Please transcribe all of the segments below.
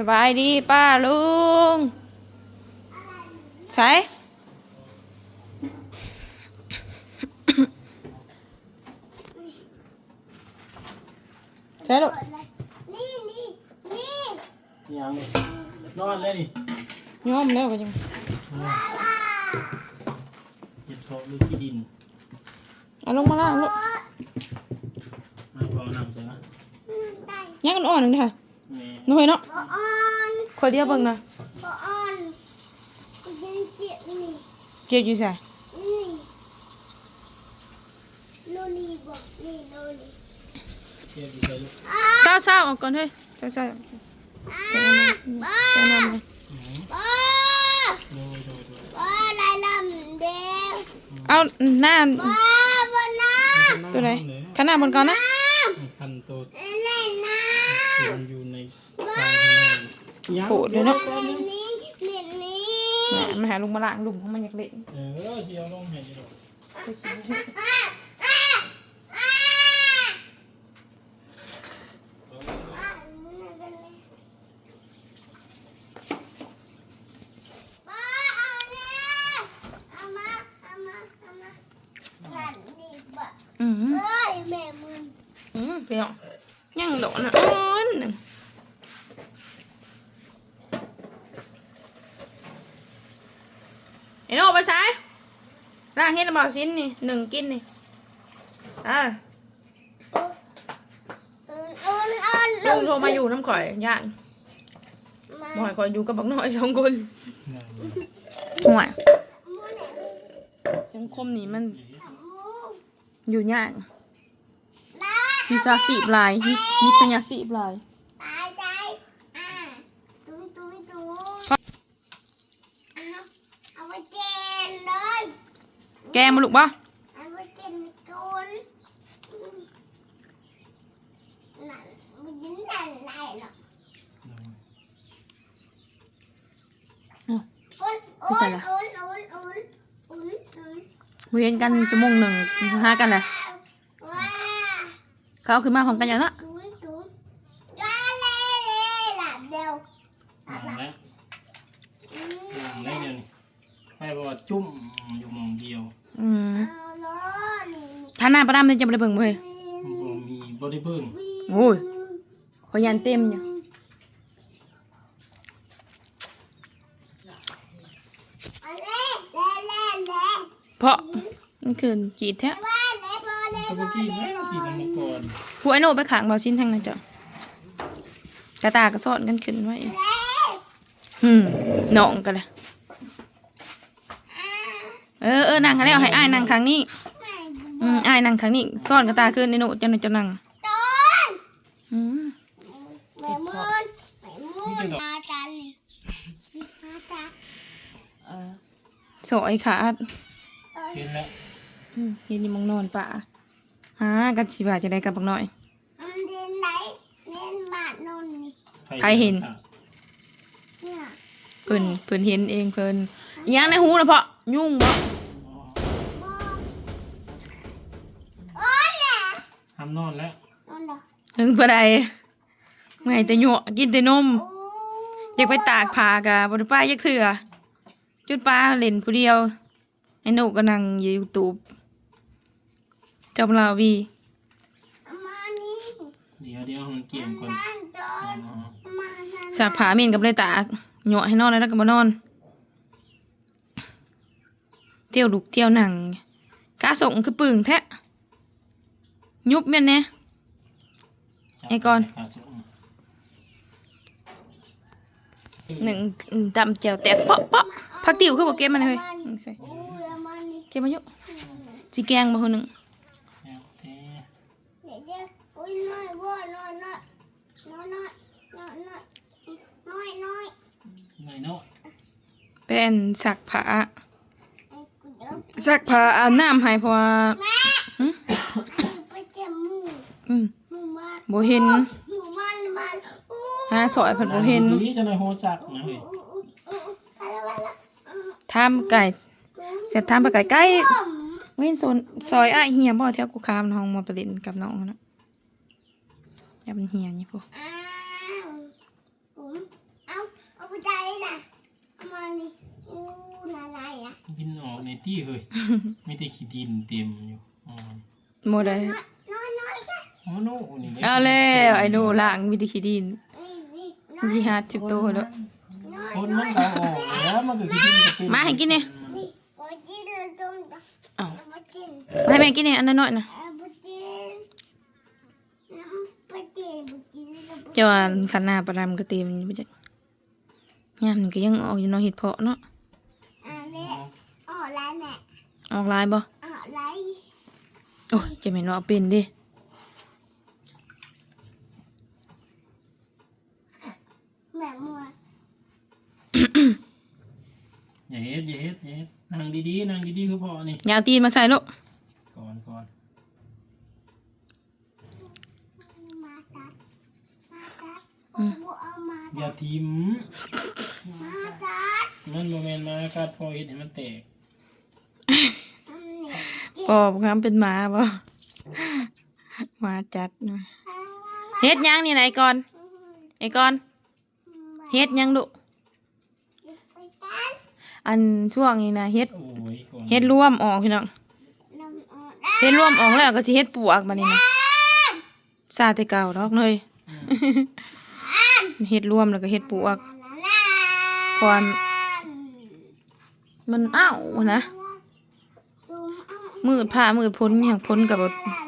สบายดีป้าลุงใช่ใช่ลูกนี่นี่นี่ยังนอนเลยนี่ย้อมแล้วก็ยังเจ็บท้องลูกที่ดินเอาลงมาล่างลูกมาพอนำใช่ไหมได้ยังอ่อนๆหนึ่งค่ะแม่ น้อยเนาะขอเรียบเบิ่งหน่อยเก็บอยู่ใส่เศร้าเศร้าออกก่อนเฮ้ยเศร้าเศร้าเจ้าน้ำเลยเอาหน้าตัวไหนขนาดบนก่อนนะคันตัว มันอยู่ในกลางข้างหน้ายังโผล่เลยเนาะำนี่นี่นี่แหม่มาหาลุงมาล่างลุงเขามันอยากเล่น เออเสียวลงเห็นอยู่อ้าอ้าอ้าอ้าบ้าเอาเนี่ยเอามาเอามาเอามาหลานนี่บ้า อืม เอ้ยแม่มึง อืมเปรี้ยวยังโดนอะ อ่อนหนึ่งไอ้โน่ไปซ้ายล่างเฮ็ดระเบาสิ้นนี่หนึ่งกินนี่อ่าเออเออเออลุงโทรมาอยู่น้ำข่อยย่านบ่อยข่อยอยู่กับบักน้อยสองคนห่วยจังคมนี่มันอยู่ยาก มีซาสีบลายมีมีสัญญาสีบลายแกมาลูกบ่ไม่ใช่ละเวียนกันชั่วโมงหนึ่งห้ากันเลย เขาเอาขึ้นมาพร้อมกันอย่างละตุ้มตุ้มว้าเล่เล่หลับเดียวหลังแล้วหลังได้เดียวนี่ให้บอกว่าจุ่มอยู่หมองเดียวอืมเอาล้อนี่ถ้าหน้าประดามเนี่ยจะไม่ได้เบิ่งบ่เว้ยบ่มีบ่ได้เบิ่งโอ้ยขอยันเต็มยู่เอาเล่เล่เล่เล่เพราะมันคือจีดแท้ ว่า เล่บอเล่ก็บเมื่ Ờ, อกี้แม่สีน้ำมังกรผู้ไอโนไปขางเบาชิ้นทางนั้นจ้ะกระตากระสอนกันขึ้นไว้อืมหนองกันเลยเออเออนั่งกันแล้วให้อ้ายนั่งข้งนี้อืมอ้ายนั่งข้งนี้ซ่อนกระตาขึ้นในโน่จะนั่งจะนั่งต้นอืมแม่มูนแม่มูนมากันมากันเออสอยขาดเห็นแล้วอืมยืนยู่มองนอนป่า หากันสิบาจะได้กับบักหน่อย มันเดินไหนเดินบาดนนนี่ใครเห็น เนี่ยเพิ่นเพิ่นเห็นเองเพิ่นอิหยังในหูนะเพาะยุ่งบ่บอโอ้ยแหละทำนอนแล้วนนเหรอถึงเพื่อใดเมื่อยแต่ยั่วกินแต่นม โอ้อยากไปตากผ้ากะบ่ได้ไปยักเถื่อจุดปลาเล่นผู้เดียวไอ้หนูก็นั่งอยู่ YouTube จอมลาวีเอามานี่เดี๋ยวเดี๋ยวมันเกี่ยงก่อนนั่นจออ๋อดมานั่นสากผ้าเมียนกับเลยตากยั่วให้นอนแล้วก็บ่นอน เที่ยวลุกเที่ยวหนังกาส่งคือปึ่งแท้ยุบแม่นแน่ไอ้ก่อน ขาสูงหนึ่งดำแจ่วแตกเปาะเปาะพักติ๋วคือบ่เก็บมันเลยอืมใส่โอ้ยเอามานี่เก็บมาอยู่สิแกงบ่คนหนึงแล้วแต่ เดี๋ยวเดี๋ยวโอ้ยน้อยว่าน้อยน้อยน้อยน้อยน้อยน้อยน้อยหน่อยเนาะเป็นสักผ้าไอ้กูเดี๋ยวสักผ้าอาบน้ำให้เพราะว่าแม่หึไปเจ็บมืออืมมือมันบ่เห็นมือมันมันอู้หาสอยเพิ่นบ่เห็นนี้จะในโฮสักนะเฮ้ยอู้อู้อู้ไปแล้วไปแล้ว ถามไก่เสร็จถามไปไก่ไก่ เว้นโซนซอยอ้าเฮียบ่เที่ยวกูคามน้องมาไปเล่นกับน้องนะอย่าป็นเฮียนี่พวกเนี่ยพ่อวินออกในที่เฮ้ยไม่ได้ขี้ดินเต็มอยู่อ๋โมได้นอโอ้โหนี่เอาแล้ไอ้โนล่างไม่ได้ขี้ดินยี่ห้าสิบตัวแล้วคนมันตออกแล้วมันก็ขี้ดินมาให้กินเนี่ย ให้แม่กินเนี่ยอันน้อยๆนะเอามากินน้ำปลาเจนมากินแล้วเจ้าอันขันหน้าประดามกระเตรียมอยู่บ่จักยามนี่ก็ยังออกอยู่เนาะเห็ดเพาะเนาะอันนี้อ๋อไรแม่ออกหลายบ่อ๋อไรโอ้ยจะแม่นว่าเอาเป็นเดิแม่มัวอย่าเฮ็ดอย่าเฮ็ดอย่าเฮ็ดนั่งดีๆนั่งดีๆคือพ่อนี่อย่าเอาตีนมาใส่ลูกก่อนก่อน มาตัดมาตัดโอ้โหเอามาอย่าทิมมาตัดมันโมเมนต์มากัดพอเฮ็ดให้มันแตกอันนี้ปอบครับเป็นหมาบ่หมาจัดนะเฮ็ดยังนี่นะไอ้ก่อนไอ้ก่อนเฮ็ดยังดุไปตัดอันช่วงนี้นะเฮ็ดโอ้ยก่อนเฮ็ดร่วมออกพี่น้องน้ำอ่อนเฮ็ดร่วมออกแล้วก็สิเฮ็ดปวกบัดนี้นะซาแต่เก่าดอกเลย เฮ็ดร่วมแล้วก็เฮ็ดปวกความมันอ้าวนะมืดผ้ามืดพ้นอย่างพ้นกับ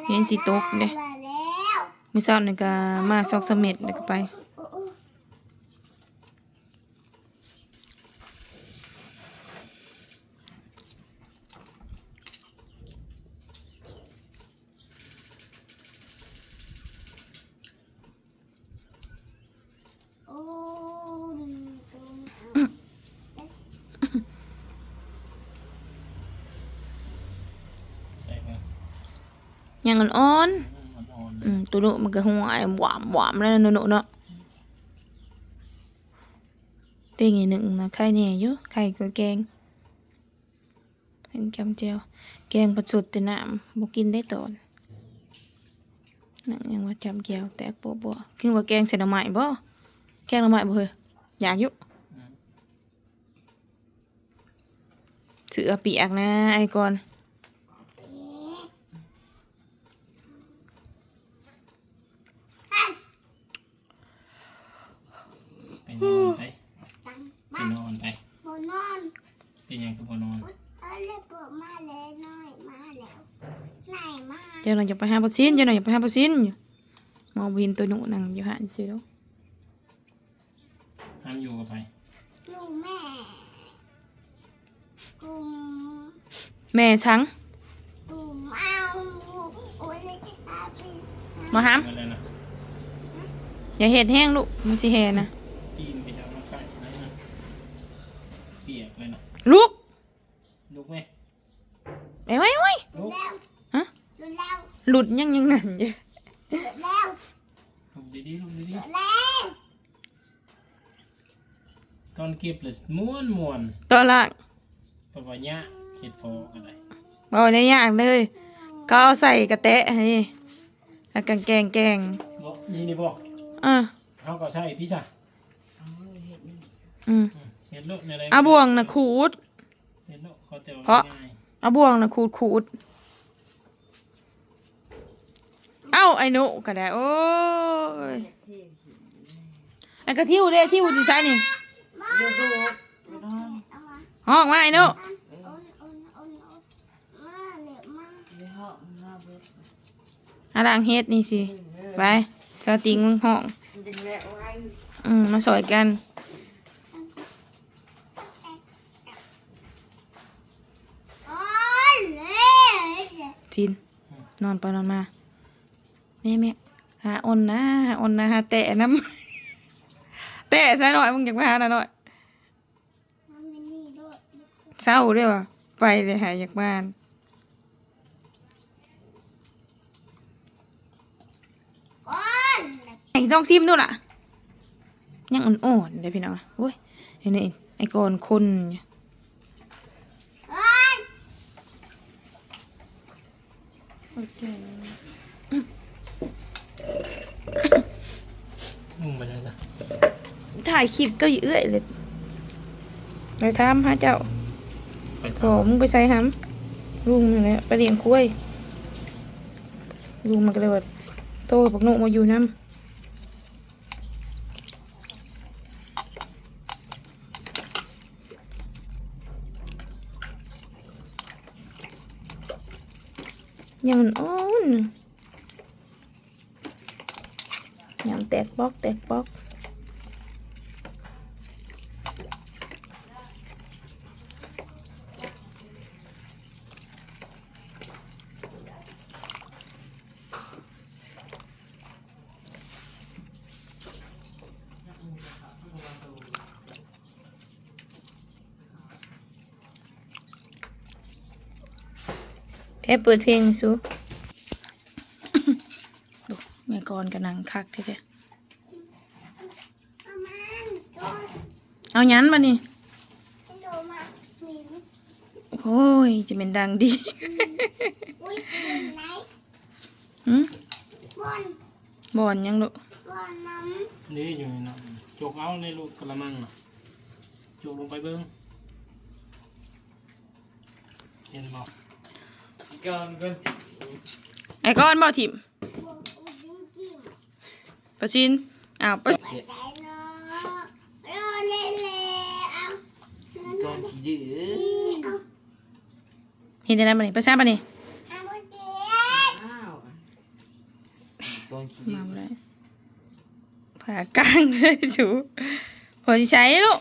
เห็นสิตกเด้มื้อเช้านี่ก็มาซอกเสม็ดแล้วก็ไป โอ้ ใส่ไป ยังอ่อนอ่อนๆอืมตัวโนมันก็หัวไอ้หวามหวามแล้วนะโนเนาะเต็งอีกหนึ่งนะไข่แหน่อยู่ไข่ก็แกงแกงจำเจียวแกงประสุดแต่น้ำบ่กินได้ตอนนั่นยังว่าจำเจียวแตกปัวบัวๆคือว่าแกงใส่หน่อไม้บ่แกงหน่อไม้บ่เฮ้ยอยากอยู่ๆอืมเสือเปียกนะไอ้ก่อน ไปนอนไป ตัง ไป มาน อนไป บนนอน เป็นหยังคือบ่นอนเออเลยเปิดมาเลยน้อยมาแล้วไหนมาเจ้าหน่อยอยากไปหาปลาซินเจ้าหน่อยอยากไปหาปลาซินอยู่มองวินตัวหนูนั่งอยู่หันสิเด้อห้ามอยู่กับไผลูกแม่กุมแม่ช้างกุมเอาโอ้ยเลยจะตาไปมาหามนั่นแหละนะอย่าเห็ดแห้งลูกมันสิแห่นะ ปีนไปเอามาใกล้นั่นน่ะเปียกเลยนะลูกลุกไหมไปไว้ไว้ดูแล้วฮะดูแล้วหลุดยังยังนั่นอยู่ดูแล้วลุกดีๆลุกดีดูแล้วๆตอนเก็บเลยม้วนม้วนตอนล่างๆเพราะว่าหญ้าเห็ดฟออะไรบ่ได้ยากเลยก็เอาใส่กระแตะให้แล้วกันแกงแกงบอกนี่นี่บอกอะเขาก็ใช่พี่จ้ะอืม เห็ดโลกในอะไรเอาบ่วงน่ะขูด เห็ดโลกเขาจะเพราะ ง่ายเอาบ่วงน่ะขูดขูด เอ้าไอ้หนูก็ได้ โอ้ยไอ้กระทิวเด้ทิวสิใส่นี่เอามาห้องมาไอ้หนูโอนโอนโอนโอนมาเร็วมาอาล้างเฮ็ดนี่สิ ไปสติงมึงห้อง อืมมาสอยกัน โอนเลย จิน นอนไปนอนมา แม่แม่หาออนนะหาออนนะหาแตะน้ำแตะซะหน่อยมึงอยากไปหาหน่อยหน่อยมันไม่นี่ด้วยเศร้าด้วยว่ะไปเลยหาอยากบ้านโอนไอ้ต้องซิมนู่นล่ะ ยังอ่อนๆเดี๋ยวพี่น้องโอ้ยไอ้นี่ไอ้กอนคนเนี่ย โอน มึงไปเลยจ้ะถ่ายคลิปก็อยู่เอื้อยเลยไปทำหาเจ้าไปพอมึงไปใส่หำลุงนี่นแหละไปเลี้ยงกล้วยลุงมันก็เลยว่าโตบักโนมาอยู่น้ำ ยังมันอ่อนยำแตกบล็อกแตกบล็อก แพ้เปิดเพลงสูดูแม่กรกำลังคักทีเดียวเอามันโดนเอายันมานี่โดนมาหมินโอ้ย จะเป็นดังดีอุ้ยบนไหนหืมบนบอนยังลูกบนน้นี่อยู่ในน้ำจกเอาในลูกกระมังน่ะจกลงไปเบิ้งเห็นบอก ก่อนก่นไอ้ก้อนบ่ถิ่มำบนอุ้ยจิ้มจิ้มปะชินอ้าวปะเนาะเออเล่นเลยเอาหินก่อนขี้ดื้อเอาเห็นได้ไหมนี่ปะชาปะนี่เอาไปเจ็บอ้าวก่อนขี้มาดื้อบ่ได้ผ่ากลางเลยสูพอสิใช้ลูก